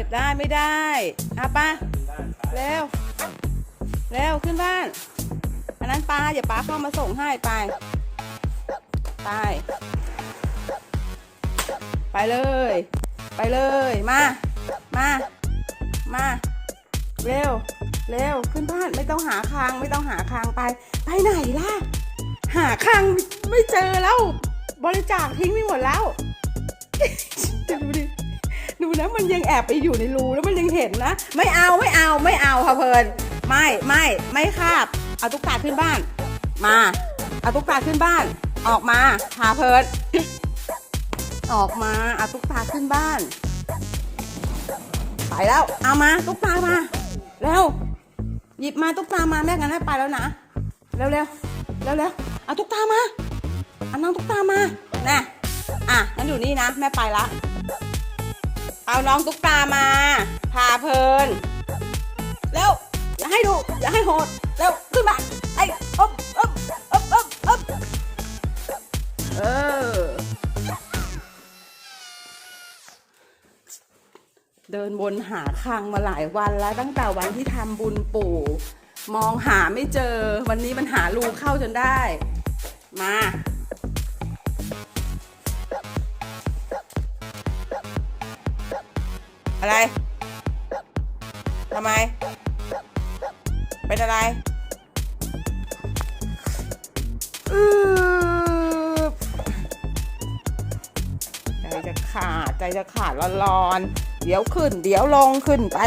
น็บได้ไม่ได้อาปะเร็วเร็วขึ้นบ้าน อันนั้นปลาอย่าปลาเข้ามาส่งให้ไปไป ไปเลย ไปเลย มา มา มา เร็ว เร็ว ขึ้นบ้าน ไม่ต้องหาคาง ไม่ต้องหาคางไป ไปไหนล่ะ หาคางไม่เจอแล้ว บริจาคทิ้งไปหมดแล้ว ดูดิ ดูนะมันยังแอบไปอยู่ในรูแล้วมันยังเห็นนะ ไม่เอาไม่เอาไม่เอาค่ะเพลินไม่ไม่ไม่คาบเอาตุ๊กตาขึ้นบ้าน มาเอาตุ๊กตาขึ้นบ้าน ออกมาพาเพลินออกมาเอาตุ๊กตาขึ้นบ้าน ไปแล้ว เอามาตุ๊กตามาเร็วหยิบมาตุ๊กตามาแม่งั้นให้ไปแล้วนะเร็วเร็วเร็วเร็วเอาตุ๊กตามาเอาน้องตุ๊กตามาแน่อะงั้นอยู่นี่นะ แม่ไปละ เอาน้องตุ๊กตามาพาเพลินเร็วอย่าให้ดูอย่าให้โหดเร็วขึ้นมาไอ้อบอบอบอบอบเออเดินวนหาคลังมาหลายวันแล้วตั้งแต่วันที่ทำบุญปู่ มองหาไม่เจอ วันนี้มันหารูเข้าจนได้ มา อะไร ทำไม เป็นอะไรใจจะขาด ใจจะขาดร้อนๆเดี๋ยวขึ้น เดี๋ยวลงขึ้นไป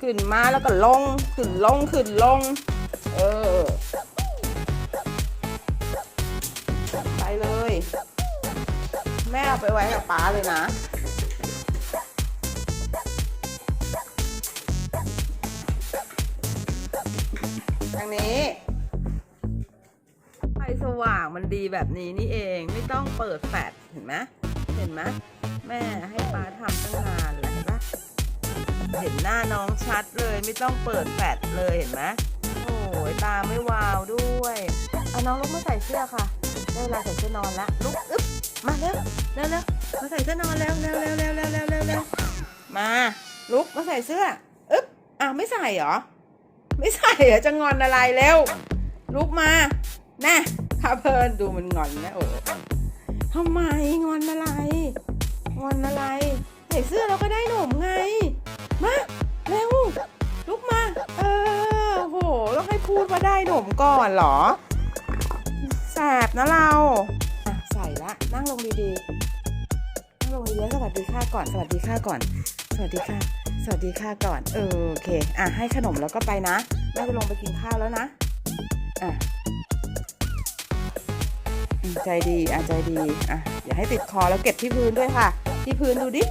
ขึ้นมาแล้วก็ลง ขึ้นลง ขึ้นลง เออ ไปเลย แม่เอาไปไว้กับป้าเลยนะ ทางนี้ ไฟสว่างมันดีแบบนี้นี่เอง ไม่ต้องเปิดแฟดเห็นไหมเห็นไหมแม่ให้ป้าทำตั้งนานแล้เห็นปะเห็นหน้าน้องชัดเลย ไม่ต้องเปิดแฟดเลยเห็นไหมโอ้ยตาไม่วาวด้วยเอาน้องลุกมาใส่เสื้อค่ะ ได้เวลาใส่เสื้อนอนละลุกอึ๊บมาเร็วเร็วเร็วมาใส่เสื้อนอนแล้วแล้วแล้วแล้วแล้วแล้วเร็วมาลุกมาใส่เสื้ออึ๊บอะไม่ใส่เหรอ ไม่ใส่เหรอจะงอนอะไรเร็วลุกมาแน่พาเพลินดูมันงอนนะโอ้ทำไมงอนอะไร งอนอะไร ใส่เสื้อเราก็ได้หนุ่มไง มาเร็วลุกมา เออโหต้องให้พูดว่าได้หนุ่มก่อนเหรอ แสบนะเราใส่ละนั่งลงดีๆนั่งลงดีๆสวัสดีค่ะก่อน สวัสดีค่ะก่อน สวัสดีค่ะ สวัสดีค่ะก่อน เออโอเค อะให้ขนมแล้วก็ไปนะแม่จะลงไปกินข้าวแล้วนะ อะใจดีอะใจดีอะอย่าให้ติดคอแล้วเก็บที่พื้นด้วยค่ะ ที่พื้นดูดิ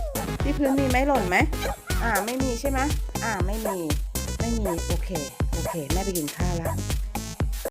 ที่พื้นมีไหมหล่นไหมอ่าไม่มีใช่ไหมอ่าไม่มี ไม่มี โอเค โอเค แม่ไปกินข้าวแล้ว